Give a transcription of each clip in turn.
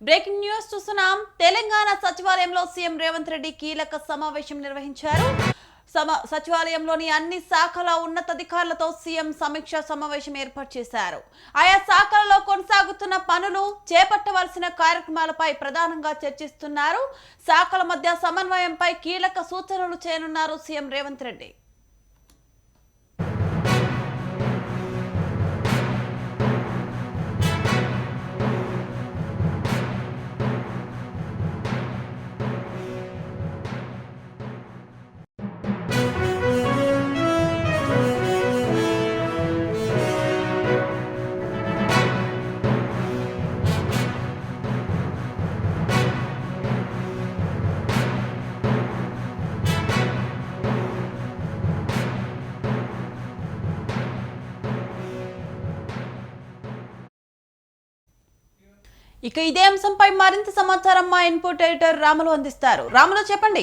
Breaking news చూస్తున్నాం. తెలంగాణ సచివాలయంలో CM Revanth Reddy కీలక సమావేశం నిర్వహించారు. సమ సచివాలయంలోని అన్ని శాఖల ఉన్నతాధికారులతో సీఎం సమీక్ష సమావేశం ఏర్పాటు చేశారు. ఆయా శాఖలలో కొనసాగుతున్న పనులు చేపట్టవలసిన కార్యక్రమాలపై ప్రధానంగా చర్చిస్తున్నారు. శాఖల మధ్య సమన్వయంపై కీలక సూచనలు చేయనున్నారు సీఎం రేవంత్ రెడ్డి. ఇక ఇదే అంశంపై మరింత సమాచారం మా ఇన్పుట్ ఎడిటర్ రాములు అందిస్తారు. రాములు చెప్పండి.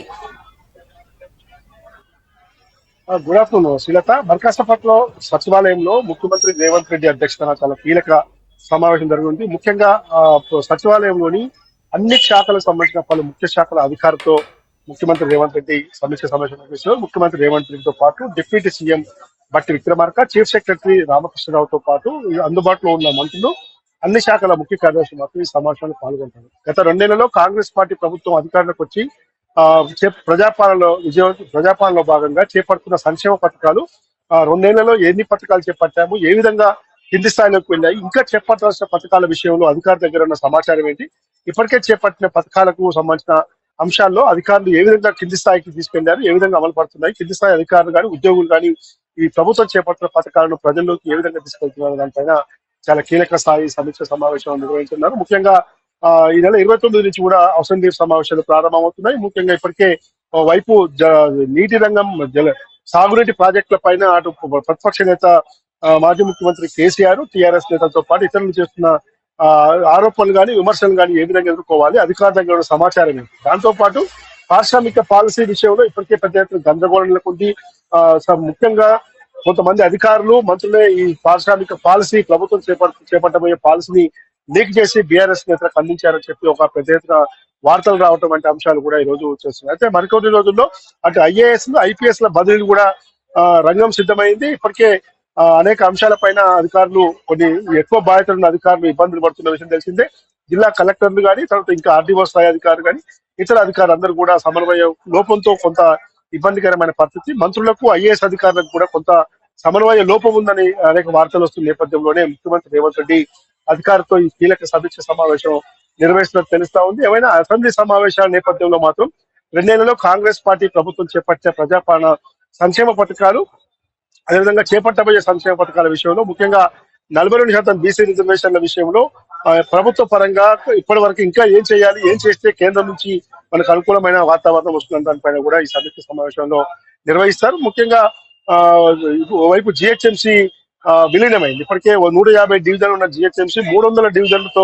Good afternoon Srilatha. బర్కాసపట్లో సచివాలయంలో ముఖ్యమంత్రి రేవంత్ రెడ్డి అధ్యక్షతన చాలా కీలక సమావేశం జరిగింది ముఖ్యంగా సచివాలయంలోని అన్ని శాఖలకు సంబంధించిన పలు ముఖ్య శాఖల అధికారులతో ముఖ్యమంత్రి రేవంత్ రెడ్డి సమీక్ష సమావేశం నిర్వహించారు ముఖ్యమంత్రి రేవంత్ రెడ్డితో పాటు డిప్యూటీ సీఎం బట్టి విక్రమార్క చీఫ్ సెక్రటరీ రామకృష్ణరావుతో పాటు అందుబాటులో ఉన్న మంత్రులు అన్ని శాఖల ముఖ్య కార్యదర్శులు మాత్రం ఈ సమావేశంలో పాల్గొంటారు. గత రెండేళ్ళలో కాంగ్రెస్ పార్టీ ప్రభుత్వం అధికారంలోకి వచ్చి ఆ, ప్రజాపాలనలో విజయ ప్రజాపాలనలో భాగంగా చేపడుతున్న సంక్షేమ పథకాలు ఆ, రెండేళ్ళలో ఎన్ని పథకాలు చేపట్టాము ఏ విధంగా కింది స్థాయిలోకి వెళ్ళాయి ఇంకా చేపట్టాల్సిన పథకాల విషయంలో అధికారుల దగ్గర ఉన్న సమాచారం ఏంటి ఇప్పటికే చేపట్టిన పథకాలకు సంబంధించిన అంశాల్లో అధికారులు ఏ విధంగా కింది స్థాయికి తీసుకెళ్ళారు ఏ విధంగా అమలు పడుతున్నాయి కింది స్థాయి అధికారులు కానీ ఉద్యోగులు కానీ ఈ ప్రభుత్వం చేపట్టిన పథకాలను ప్రజల్లోకి ఏ విధంగా తీసుకెళ్తున్నారు దానిపైన చాలా కీలక స్థాయి సమీక్ష సమావేశం నిర్వహించున్నారు. ముఖ్యంగా ఈ నెల ఇరవై తొమ్మిది నుంచి కూడా అవసరం అసెంబ్లీ సమావేశాలు ప్రారంభమవుతున్నాయి. ముఖ్యంగా ఇప్పటికే వైపు జ- నీటి రంగం జల సాగునీటి ప్రాజెక్టుల పైన అటు ప్రతిపక్ష నేత మాజీ ముఖ్యమంత్రి కేసీఆర్ టీఆర్ఎస్ నేతలతో పాటు ఇతరులు చేస్తున్న ఆ, ఆరోపణలు కానీ విమర్శలు కానీ ఏ విధంగా ఎదుర్కోవాలి? అధికారంగా సమాచారం దాంతో పాటు పారిశ్రామిక పాలసీ విషయంలో ఇప్పటికే పెద్ద ఎత్తున గందరగోళం నెలకొంది. ఆ, స- ముఖ్యంగా కొంతమంది అధికారులు మంత్రులే ఈ పారిశ్రామిక పాలసీ ప్రభుత్వం చేపట్ చేపట్టబోయే పాలసీని లీక్ చేసి బీఆర్ఎస్ నేతలకు అందించారని చెప్పి ఒక పెద్ద ఎత్తున వార్తలు రావటం వంటి అంశాలు కూడా ఈ రోజు చేస్తున్నాయి. అయితే మరికొన్ని రోజుల్లో అటు ఐఏఎస్ ఐపీఎస్ ల బదిలీలు కూడా రంగం సిద్ధమైంది. ఇప్పటికే అనేక అంశాలపైన అధికారులు కొన్ని ఎక్కువ బాధ్యతలు అధికారులు ఇబ్బందులు పడుతున్న విషయం తెలిసిందే. జిల్లా కలెక్టర్లు కానీ తర్వాత ఇంకా ఆర్డీఓ స్థాయి అధికారులు కానీ ఇతర అధికారులు అందరూ కూడా సమన్వయ లోపంతో కొంత ఇబ్బందికరమైన పరిస్థితి. మంత్రులకు ఐఏఎస్ అధికారులకు కూడా కొంత సమన్వయ లోపం ఉందని అనేక వార్తలు వస్తున్న నేపథ్యంలోనే ముఖ్యమంత్రి రేవంత్ రెడ్డి అధికారులతో ఈ కీలక సమీక్ష సమావేశం నిర్వహిస్తున్నట్టు తెలుస్తా ఉంది. ఏమైనా అసెంబ్లీ సమావేశాల నేపథ్యంలో మాత్రం రెండేళ్ళలో కాంగ్రెస్ పార్టీ ప్రభుత్వం చేపట్టే ప్రజాపాలన సంక్షేమ పథకాలు అదేవిధంగా చేపట్టబోయే సంక్షేమ పథకాల విషయంలో ముఖ్యంగా నలభై రెండు శాతం బీసీ రిజర్వేషన్ల విషయంలో ప్రభుత్వ పరంగా ఇప్పటి వరకు ఇంకా ఏం చేయాలి ఏం చేస్తే కేంద్రం నుంచి మనకు అనుకూలమైన వాతావరణం వస్తున్న దానిపైన కూడా ఈ సమీక్ష సమావేశంలో నిర్వహిస్తారు. ముఖ్యంగా ఆ, ఓవైపు జిహెచ్ఎంసి విలీనమైంది. ఇప్పటికే నూట యాభై డివిజన్ ఉన్న జిహెచ్ఎంసి మూడు వందల డివిజన్లతో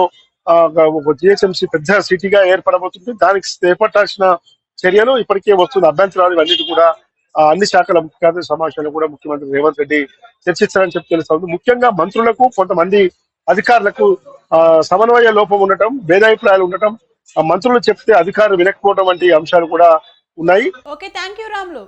జిహెచ్ఎంసి పెద్ద సిటీగా ఏర్పడబోతుంది. దానికి చేపట్టాల్సిన చర్యలు ఇప్పటికే వస్తున్న అభ్యంతరాలు ఇవన్నీ కూడా అన్ని శాఖల ముఖ్య కార్యదర్శి సమావేశంలో కూడా ముఖ్యమంత్రి రేవంత్ రెడ్డి చర్చిస్తారని చెప్పి తెలుస్తుంది. ముఖ్యంగా మంత్రులకు కొంతమంది అధికారులకు సమన్వయ లోపం ఉండటం భేదాభిప్రాయాలు ఉండటం ఆ, మంత్రులు చెప్తే అధికారులు వినకపోవడం వంటి అంశాలు కూడా ఉన్నాయి. Okay thank you Ramulu.